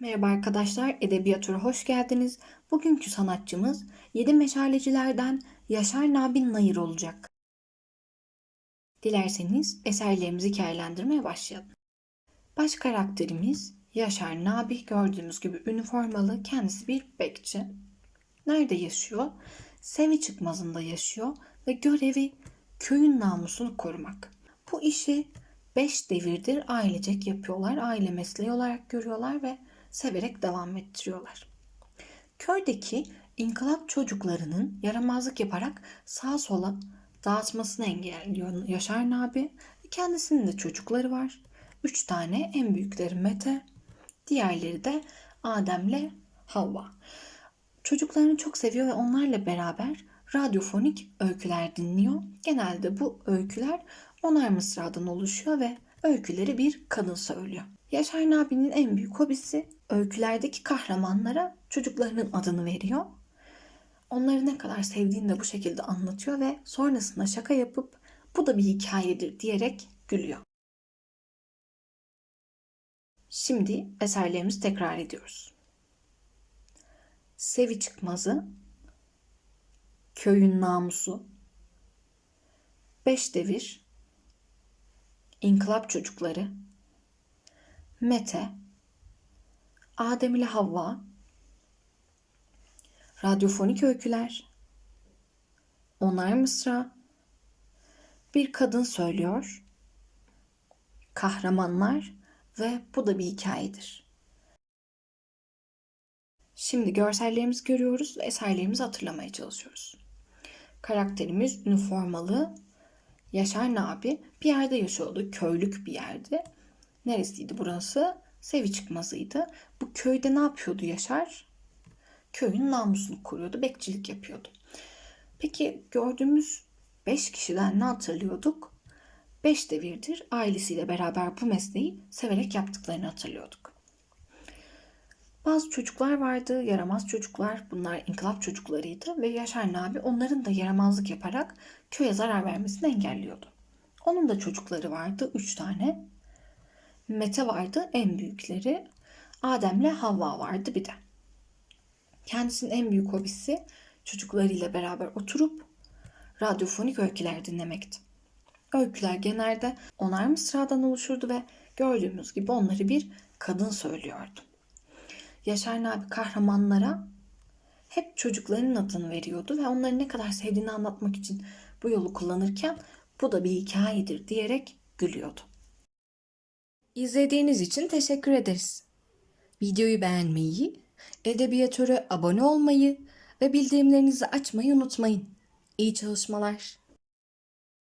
Merhaba arkadaşlar, Edebiyatör'e hoş geldiniz. Bugünkü sanatçımız Yedi Meşalecilerden Yaşar Nabi Nayır olacak. Dilerseniz eserlerimizi hikayelendirmeye başlayalım. Baş karakterimiz Yaşar Nabi gördüğümüz gibi üniformalı, kendisi bir bekçi. Nerede yaşıyor? Sevi çıkmazında yaşıyor ve görevi köyün namusunu korumak. Bu işi beş devirdir ailecek yapıyorlar, aile mesleği olarak görüyorlar ve severek devam ettiriyorlar. Köydeki inkılap çocuklarının yaramazlık yaparak sağa sola dağıtmasını engelliyor Yaşar Nabi. Kendisinin de çocukları var. Üç tane en büyükleri Mete, diğerleri de Adem'le Havva. Çocuklarını çok seviyor ve onlarla beraber radyofonik öyküler dinliyor. Genelde bu öyküler onar mısradan oluşuyor ve öyküleri bir kadın söylüyor. Yaşar Nabi'nin en büyük hobisi öykülerdeki kahramanlara çocuklarının adını veriyor. Onları ne kadar sevdiğini de bu şekilde anlatıyor ve sonrasında şaka yapıp bu da bir hikayedir diyerek gülüyor. Şimdi eserlerimizi tekrar ediyoruz. Sevi çıkmazı, köyün namusu, beş devir, inkılap çocukları, Mete, Adem ile Havva, radyofonik öyküler, onar mısra, bir kadın söylüyor, kahramanlar ve bu da bir hikayedir. Şimdi görsellerimizi görüyoruz ve eserlerimizi hatırlamaya çalışıyoruz. Karakterimiz üniformalı Yaşar Nabi bir yerde yaşıyordu. Köylük bir yerde. Neresiydi burası? Sevi çıkmazıydı. Bu köyde ne yapıyordu Yaşar? Köyün namusunu koruyordu, bekçilik yapıyordu. Peki gördüğümüz 5 kişiden ne hatırlıyorduk? 5 devirdir ailesiyle beraber bu mesleği severek yaptıklarını hatırlıyorduk. Bazı çocuklar vardı, yaramaz çocuklar. Bunlar inkılap çocuklarıydı ve Yaşar Nabi onların da yaramazlık yaparak köye zarar vermesini engelliyordu. Onun da çocukları vardı, üç tane. Mete vardı, en büyükleri. Adem'le Havva vardı bir de. Kendisinin en büyük hobisi çocuklarıyla beraber oturup radyofonik öyküler dinlemekti. Öyküler genelde onar mısradan oluşurdu ve gördüğümüz gibi onları bir kadın söylüyordu. Yaşar Nabi kahramanlara hep çocuklarının adını veriyordu ve onları ne kadar sevdiğini anlatmak için bu yolu kullanırken bu da bir hikayedir diyerek gülüyordu. İzlediğiniz için teşekkür ederiz. Videoyu beğenmeyi, Edebiyatör'e abone olmayı ve bildirimlerinizi açmayı unutmayın. İyi çalışmalar.